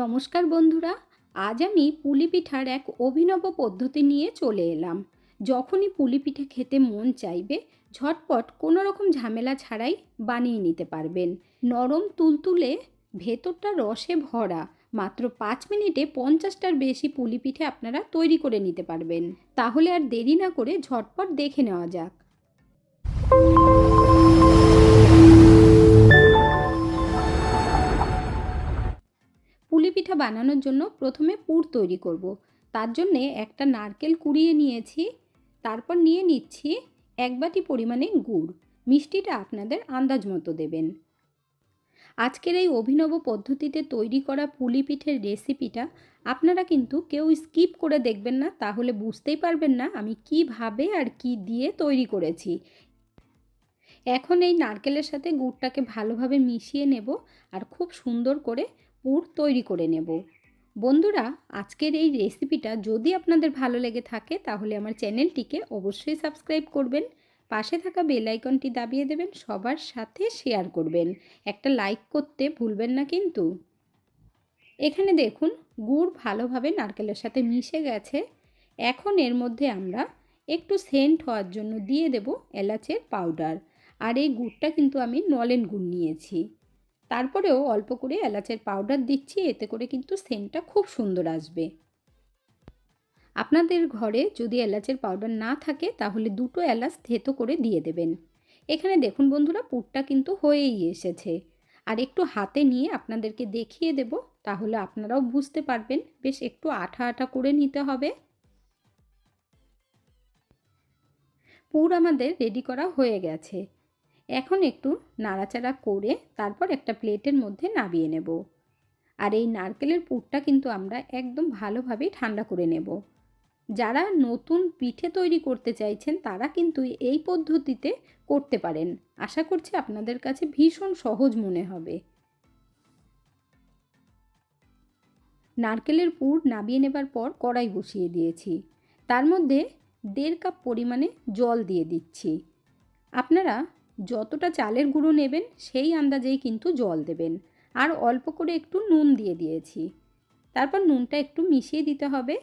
নমস্কার বন্ধুরা, আজ আমি পুলি পিঠার এক অভিনব পদ্ধতি নিয়ে চলে এলাম। যখনই পুলি পিঠে খেতে মন চাইবে, ঝটপট কোনো রকম ঝামেলা ছাড়াই বানিয়ে নিতে পারবেন। নরম তুলতুলে ভেতরটা রসে ভরা, মাত্র পাঁচ মিনিটে পঞ্চাশটার বেশি পুলি পিঠে আপনারা তৈরি করে নিতে পারবেন। তাহলে আর দেরি না করে ঝটপট দেখে নেওয়া যাক। পিঠা বানানোর জন্য প্রথমে পুর তৈরি করব। তার জন্যে একটা নারকেল কুড়িয়ে নিয়েছি। তারপর নিয়ে নিচ্ছি এক বাটি পরিমাণে গুড়। মিষ্টিটা আপনাদের আন্দাজ মতো দেবেন। আজকের এই অভিনব পদ্ধতিতে তৈরি করা পুলি পিঠের রেসিপিটা আপনারা কিন্তু কেউ স্কিপ করে দেখবেন না, তাহলে বুঝতেই পারবেন না আমি কীভাবে আর কি দিয়ে তৈরি করেছি। এখন এই নারকেলের সাথে গুড়টাকে ভালোভাবে মিশিয়ে নেব আর খুব সুন্দর করে পুর তৈরি করে নেব। বন্ধুরা, আজকের এই রেসিপিটা যদি আপনাদের ভালো লেগে থাকে, তাহলে আমার চ্যানেলটিকে অবশ্যই সাবস্ক্রাইব করবেন, পাশে থাকা বেল আইকনটি দাবিয়ে দেবেন, সবার সাথে শেয়ার করবেন। একটা লাইক করতে ভুলবেন না কিন্তু। এখানে দেখুন, গুড় ভালোভাবে নারকেলের সাথে মিশে গেছে। এখন এর মধ্যে আমরা একটু সেন্ট হওয়ার জন্য দিয়ে দেব এলাচের পাউডার। আর এই গুড়টা কিন্তু আমি নলেন গুড় নিয়েছি। তারপরেও অল্প করে এলাচের পাউডার দিচ্ছি, এতে করে কিন্তু সেন্টটা খুব সুন্দর আসবে। আপনাদের ঘরে যদি এলাচের পাউডার না থাকে, তাহলে দুটো এলাচ থেতো করে দিয়ে দেবেন। এখানে দেখুন বন্ধুরা, পুরটা কিন্তু হয়েই এসেছে। আর একটু হাতে নিয়ে আপনাদেরকে দেখিয়ে দেব, তাহলে আপনারাও বুঝতে পারবেন। বেশ, একটু আঠা আঠা করে নিতে হবে। পুর আমাদের রেডি করা হয়ে গেছে। এখন একটু নাড়াচাড়া করে তারপর একটা প্লেটের মধ্যে নাবিয়ে নেব। আর এই নারকেলের পুরটা কিন্তু আমরা একদম ভালোভাবেই ঠান্ডা করে নেব। যারা নতুন পিঠে তৈরি করতে চাইছেন, তারা কিন্তু এই পদ্ধতিতে করতে পারেন। আশা করছি আপনাদের কাছে ভীষণ সহজ মনে হবে। নারকেলের পুর নাবিয়ে নেবার পর কড়াই বসিয়ে দিয়েছি। তার মধ্যে দেড় কাপ পরিমাণে জল দিয়ে দিচ্ছি। আপনারা যতটা চালের গুঁড়ো নেবেন, সেই আন্দাজেই কিন্তু জল দেবেন। আর অল্প করে একটু নুন দিয়ে দিয়েছি। তারপর নুনটা একটু মিশিয়ে দিতে হবে।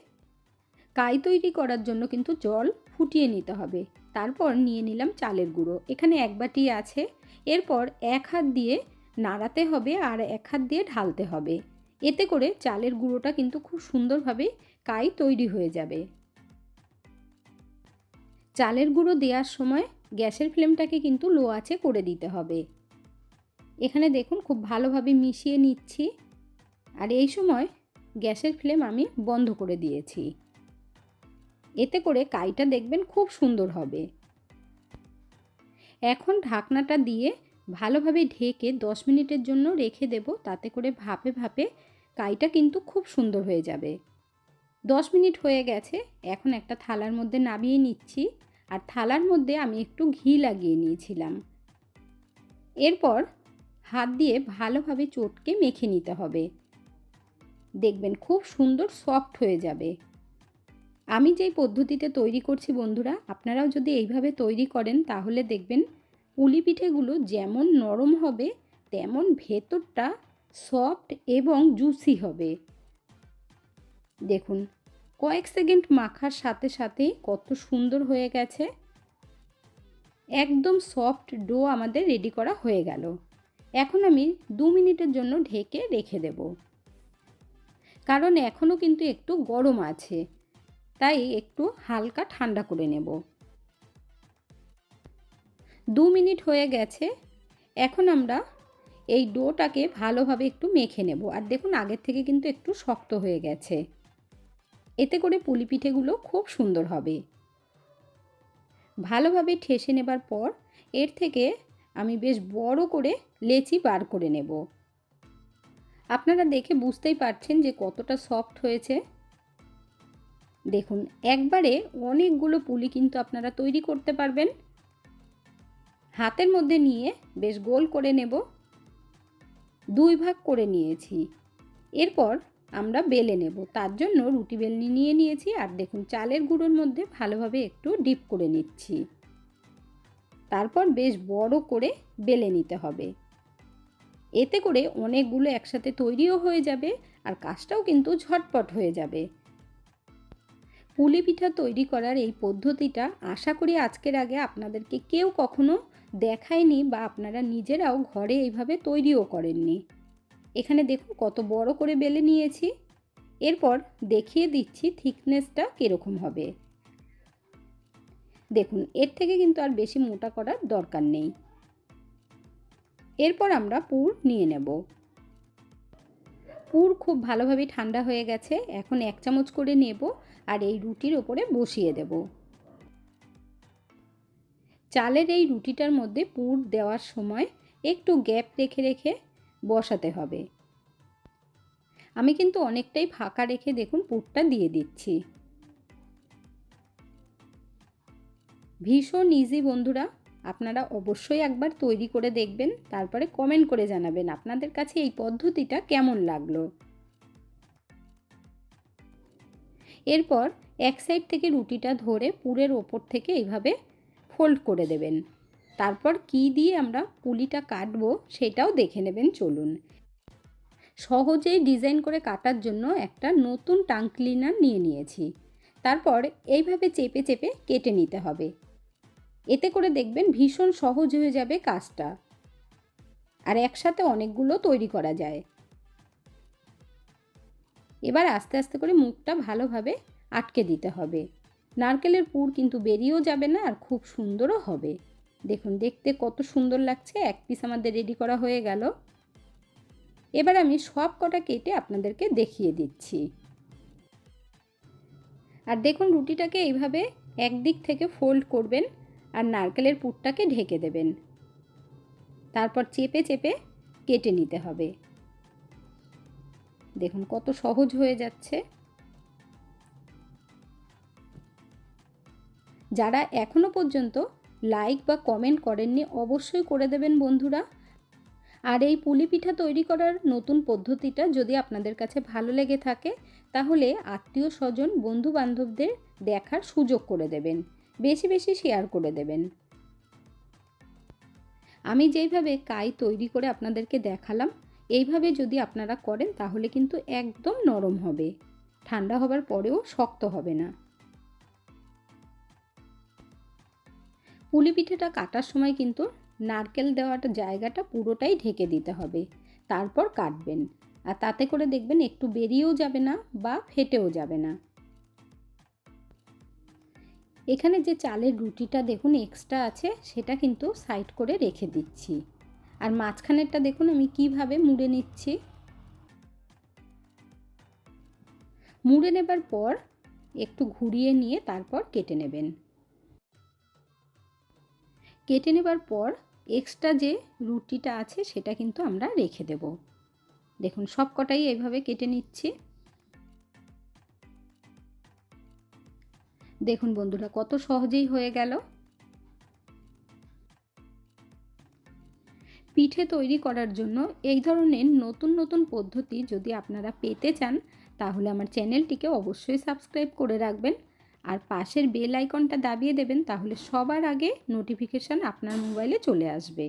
কাই তৈরি করার জন্য কিন্তু জল ফুটিয়ে নিতে হবে। তারপর নিয়ে নিলাম চালের গুঁড়ো। এখানে এক বাটি আছে। এরপর এক হাত দিয়ে নাড়াতে হবে আর এক হাত দিয়ে ঢালতে হবে। এতে করে চালের গুঁড়োটা কিন্তু খুব সুন্দরভাবে কাই তৈরি হয়ে যাবে। চালের গুঁড়ো দেওয়ার সময় গ্যাসের ফ্লেমটাকে কিন্তু লো আছে করে দিতে হবে। এখানে দেখুন খুব ভালোভাবে মিশিয়ে নিচ্ছি। আর এই সময় গ্যাসের ফ্লেম আমি বন্ধ করে দিয়েছি। এতে করে কাইটা দেখবেন খুব সুন্দর হবে। এখন ঢাকনাটা দিয়ে ভালোভাবে ঢেকে দশ মিনিটের জন্য রেখে দেব, তাতে করে ভাপে ভাপে কাইটা কিন্তু খুব সুন্দর হয়ে যাবে। দশ মিনিট হয়ে গেছে, এখন একটা থালার মধ্যে নামিয়ে নিচ্ছি। আর থালার মধ্যে আমি একটু ঘি লাগিয়ে নিয়েছিলাম। এরপর হাত দিয়ে ভালোভাবে চটকে মেখে নিতে হবে। দেখবেন খুব সুন্দর সফট হয়ে যাবে। আমি যেই পদ্ধতিতে তৈরি করছি বন্ধুরা, আপনারাও যদি এইভাবে তৈরি করেন তাহলে দেখবেন পুলি পিঠেগুলো যেমন নরম হবে, তেমন ভেতরটা সফট এবং জুসি হবে। দেখুন কয়েক সেকেন্ড মাখার সাথে সাথেই কত সুন্দর হয়ে গেছে। একদম সফট ডো আমাদের রেডি করা হয়ে গেল। এখন আমি দু মিনিটের জন্য ঢেকে রেখে দেব। কারণ এখনও কিন্তু একটু গরম আছে, তাই একটু হালকা ঠান্ডা করে নেব। দু মিনিট হয়ে গেছে, এখন আমরা এই ডোটাকে ভালোভাবে একটু মেখে নেব। আর দেখুন, আগের থেকে কিন্তু একটু শক্ত হয়ে গেছে। এতে করে পুলি পিঠেগুলো খুব সুন্দর হবে। ভালোভাবে ঠেসে নেবার পর এর থেকে আমি বেশ বড় করে লেচি বার করে নেব। আপনারা দেখে বুঝতেই পারছেন যে কতটা সফট হয়েছে। দেখুন, একবারে অনেকগুলো পুলি কিন্তু আপনারা তৈরি করতে পারবেন। হাতের মধ্যে নিয়ে বেশ গোল করে নেব। দুই ভাগ করে নিয়েছি। এরপর আমরা বেলে নেব। তার জন্য রুটি বেলনি নিয়ে নিয়েছি আর দেখুন চালের গুঁড়োর মধ্যে ভালোভাবে একটু ডিপ করে নিচ্ছি। তারপর বেশ বড় করে বেলে নিতে হবে। এতে করে অনেকগুলো একসাথে তৈরিও হয়ে যাবে আর কাজটাও কিন্তু ঝটপট হয়ে যাবে। পুলি পিঠা তৈরি করার এই পদ্ধতিটা আশা করি আজকের আগে আপনাদেরকে কেউ কখনো দেখায়নি বা আপনারা নিজেরাও ঘরে এইভাবে তৈরিও করেননি। এখানে দেখুন কত বড় করে বেলে নিয়েছি। এরপর দেখিয়ে দিচ্ছি থিকনেসটা কীরকম হবে। দেখুন, এর থেকে কিন্তু আর বেশি মোটা করার দরকার নেই। এরপর আমরা পুর নিয়ে নেব। পুর খুব ভালোভাবে ঠান্ডা হয়ে গেছে। এখন এক চামচ করে নেব আর এই রুটির ওপরে বসিয়ে দেব। চালের এই রুটিটার মধ্যে পুর দেওয়ার সময় একটু গ্যাপ রেখে রেখে বসাতে হবে। আমি কিন্তু অনেকটাই ফাঁকা রেখে দেখুন পুরটা দিয়ে দিচ্ছি। ভীষণ ইজি বন্ধুরা, আপনারা অবশ্যই একবার তৈরি করে দেখবেন, তারপরে কমেন্ট করে জানাবেন আপনাদের কাছে এই পদ্ধতিটা কেমন লাগল। এরপর এক সাইড থেকে রুটিটা ধরে পুরের ওপর থেকে এইভাবে ফোল্ড করে দেবেন। তারপর কি দিয়ে আমরা পুলিটা কাটবো সেটাও দেখে নেবেন, চলুন। সহজেই ডিজাইন করে কাটার জন্য একটা নতুন টাং ক্লিনার নিয়ে নিয়েছি। তারপর এইভাবে চেপে চেপে কেটে নিতে হবে। এতে করে দেখবেন ভীষণ সহজ হয়ে যাবে কাজটা। আর একসাথে অনেকগুলো তৈরি করা যায়। এবার আস্তে আস্তে করে মুখটা ভালোভাবে আটকে দিতে হবে। নারকেলের পুর কিন্তু বেরিয়েও যাবে না আর খুব সুন্দরও হবে। দেখুন, দেখতে কত সুন্দর লাগছে। এক পিস আমাদের রেডি করা হয়ে গেল। এবার আমি সব কটা কেটে আপনাদেরকে দেখিয়ে দিচ্ছি। আর দেখুন, রুটিটাকে এইভাবে একদিক থেকে ফোল্ড করবেন আর নারকেলের পুরটাকে ঢেকে দেবেন। তারপর চেপে চেপে কেটে নিতে হবে। দেখুন, কত সহজ হয়ে যাচ্ছে। যারা এখনও পর্যন্ত লাইক বা কমেন্ট করেননি, অবশ্যই করে দেবেন বন্ধুরা। আর এই পুলি পিঠা তৈরি করার নতুন পদ্ধতিটা যদি আপনাদের কাছে ভালো লেগে থাকে, তাহলে আত্মীয় স্বজন বন্ধু বান্ধবদের দেখার সুযোগ করে দেবেন, বেশি বেশি শেয়ার করে দেবেন। আমি যেইভাবে কাই তৈরি করে আপনাদেরকে দেখালাম, এইভাবে যদি আপনারা করেন, তাহলে কিন্তু একদম নরম হবে। ঠান্ডা হবার পরেও শক্ত হবে না। পুলি পিঠেটা কাটার সময় কিন্তু নারকেল দেওয়াটা জায়গাটা পুরোটাই ঢেকে দিতে হবে। তারপর কাটবেন। আর তাতে করে দেখবেন একটু বেরিয়েও যাবে না বা ফেটেও যাবে না। এখানে যে চালের রুটিটা দেখুন এক্সট্রা আছে, সেটা কিন্তু সাইড করে রেখে দিচ্ছি। আর মাঝখানেরটা দেখুন আমি কীভাবে মুড়ে নিচ্ছি। মুড়ে নেবার পর একটু ঘুরিয়ে নিয়ে তারপর কেটে নেবেন। কেটে নেবার পর এক্সট্রা যে রুটিটা আছে সেটা কিন্তু আমরা রেখে দেব। দেখুন, সব কটাই এইভাবে কেটে নিচ্ছি। দেখুন বন্ধুরা, কত সহজেই হয়ে গেল। পিঠে তৈরি করার জন্য এই ধরনের নতুন নতুন পদ্ধতি যদি আপনারা পেতে চান, তাহলে আমার চ্যানেলটিকে অবশ্যই সাবস্ক্রাইব করে রাখবেন। আর পাশের বেল আইকনটা দাবিয়ে দেবেন তাহলে সবার আগে নোটিফিকেশান আপনার মোবাইলে চলে আসবে।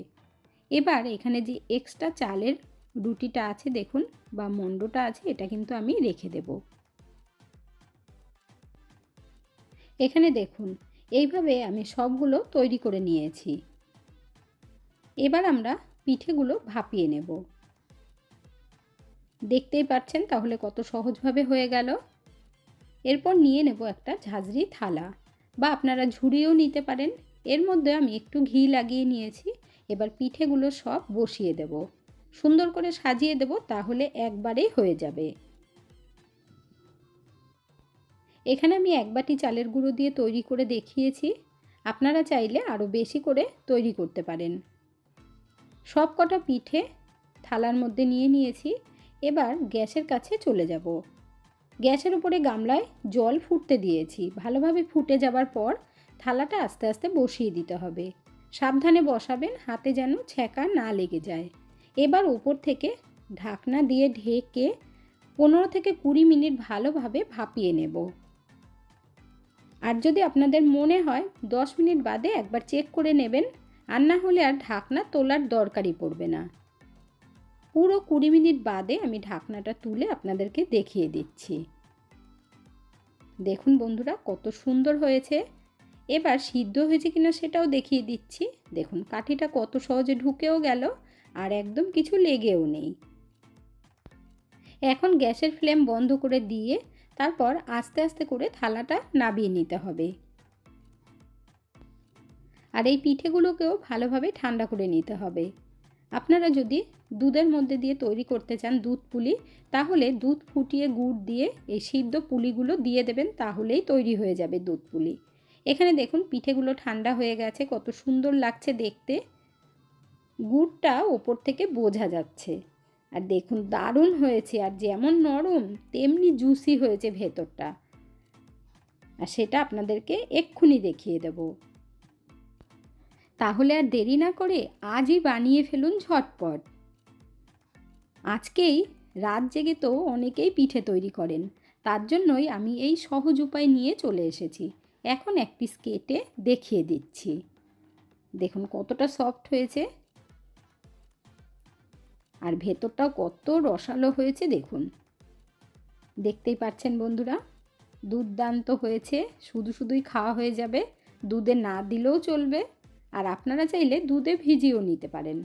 এবার এখানে যে এক্সট্রা চালের রুটিটা আছে দেখুন বা মন্ডটা আছে এটা কিন্তু আমি রেখে দেব। এখানে দেখুন, এইভাবে আমি সবগুলো তৈরি করে নিয়েছি। এবার আমরা পিঠেগুলো ভাপিয়ে নেব। দেখতেই পাচ্ছেন তাহলে কত সহজভাবে হয়ে গেল। এরপর নিয়ে নেব একটা ঝাঁঝরি থালা। বা আপনারা ঝুড়িও নিতে পারেন। এর মধ্যে আমি একটু ঘি লাগিয়ে নিয়েছি। এবার পিঠেগুলো সব বসিয়ে দেব। সুন্দর করে সাজিয়ে দেব তাহলে একবারেই হয়ে যাবে। এখানে আমি এক বাটি চালের গুঁড়ো দিয়ে তৈরি করে দেখিয়েছি। আপনারা চাইলে আরও বেশি করে তৈরি করতে পারেন। সব কটা পিঠে থালার মধ্যে নিয়ে নিয়েছি। এবার গ্যাসের কাছে চলে যাব। গ্যাসের উপরে গামলায় জল ফুটতে দিয়েছি। ভালোভাবে ফুটে যাবার পর থালাটা আস্তে আস্তে বসিয়ে দিতে হবে। সাবধানে বসাবেন, হাতে যেন ছ্যাঁকা না লেগে যায়। এবার ওপর থেকে ঢাকনা দিয়ে ঢেকে পনেরো থেকে কুড়ি মিনিট ভালোভাবে ভাপিয়ে নেব। আর যদি আপনাদের মনে হয় দশ মিনিট বাদে একবার চেক করে নেবেন, আর না হলে আর ঢাকনা তোলার দরকারই পড়বে না। পুরো কুড়ি মিনিট বাদে আমি ঢাকনাটা তুলে আপনাদেরকে দেখিয়ে দিচ্ছি। দেখুন বন্ধুরা, কত সুন্দর হয়েছে। এবার সিদ্ধ হয়েছে কিনা সেটাও দেখিয়ে দিচ্ছি। দেখুন, কাঠিটা কত সহজে ঢুকেও গেল আর একদম কিছু লেগেও নেই। এখন গ্যাসের ফ্লেম বন্ধ করে দিয়ে তারপর আস্তে আস্তে করে থালাটা নাবিয়ে নিতে হবে। আর এই পিঠেগুলোকেও ভালোভাবে ঠান্ডা করে নিতে হবে। আপনারা যদি দুধের মধ্যে দিয়ে তৈরি করতে চান দুধ পুলি, তাহলে দুধ ফুটিয়ে গুড় দিয়ে এই সিদ্ধ পুলিগুলো দিয়ে দেবেন, তাহলেই তৈরি হয়ে যাবে দুধ পুলি। এখানে দেখুন পিঠেগুলো ঠান্ডা হয়ে গেছে, কত সুন্দর লাগছে দেখতে। গুড়টা ওপর থেকে বোঝা যাচ্ছে। আর দেখুন দারুণ হয়েছে, আর যেমন নরম, তেমনি জুসি হয়েছে ভেতরটা। আর সেটা আপনাদেরকে এক্ষুনি দেখিয়ে দেব। তাহলে আর দেরি না করে আজই বানিয়ে ফেলুন ঝটপট। আজকেই রাত জেগে তো অনেকেই পিঠে তৈরি করেন। তার জন্যই আমি এই সহজ উপায় নিয়ে চলে এসেছি। এখন এক পিস কেটে দেখিয়ে দিচ্ছি। দেখুন কতটা সফট হয়েছে। আর ভেতরটাও কত রসালো হয়েছে, দেখুন। দেখতেই পাচ্ছেন বন্ধুরা, দুর্দান্ত হয়েছে। শুধু শুধুই খাওয়া হয়ে যাবে, দুধে না দিলেও চলবে। আর আপনারা চাইলে দুধে ভিজিয়েও নিতে পারেন।